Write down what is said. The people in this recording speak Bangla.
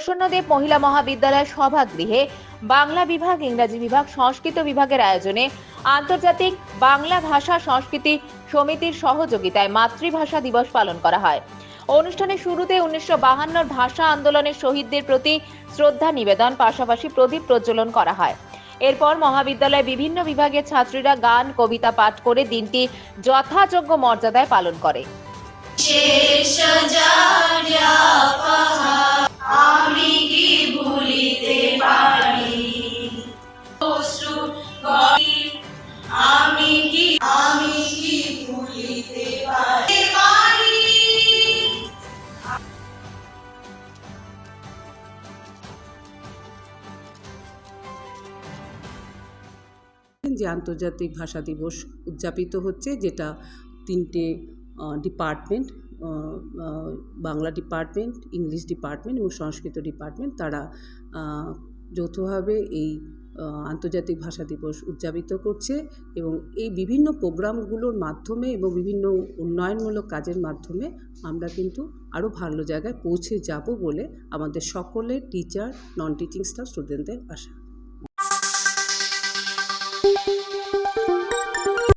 প্রসন্নদেব মহিলা মহাবিদ্যালয়ের সভাগৃহে বাংলা বিভাগ, ইংরাজি বিভাগ, সংস্কৃত বিভাগের আয়োজনে আন্তর্জাতিক বাংলা ভাষা সংস্কৃতি সমিতির সহযোগিতায় মাতৃভাষা দিবস পালন করা হয়। অনুষ্ঠানের শুরুতে উনিশশো বাহান্নর ভাষা আন্দোলনের শহীদদের প্রতি শ্রদ্ধা নিবেদন, পাশাপাশি প্রদীপ প্রজ্বলন করা হয়। এরপর মহাবিদ্যালয়ে বিভিন্ন বিভাগের ছাত্রীরা গান, কবিতা পাঠ করে দিনটি যথাযোগ্য মর্যাদায় পালন করে। আমি কি আমি কি ভুলিতে পারি? যে আন্তর্জাতিক ভাষা দিবস উদযাপিত হচ্ছে, যেটা তিনটে department Bangla department, English department এবং সংস্কৃত ডিপার্টমেন্ট, তারা যৌথভাবে এই আন্তর্জাতিক ভাষা দিবস উদযাপিত করছে এবং এই বিভিন্ন প্রোগ্রামগুলোর মাধ্যমে এবং বিভিন্ন উন্নয়নমূলক কাজের মাধ্যমে আমরা কিন্তু আরও ভালো জায়গায় পৌঁছে যাব বলে আমাদের সকলে টিচার নন টিচিং স্টাফ স্টুডেন্টদের আশা।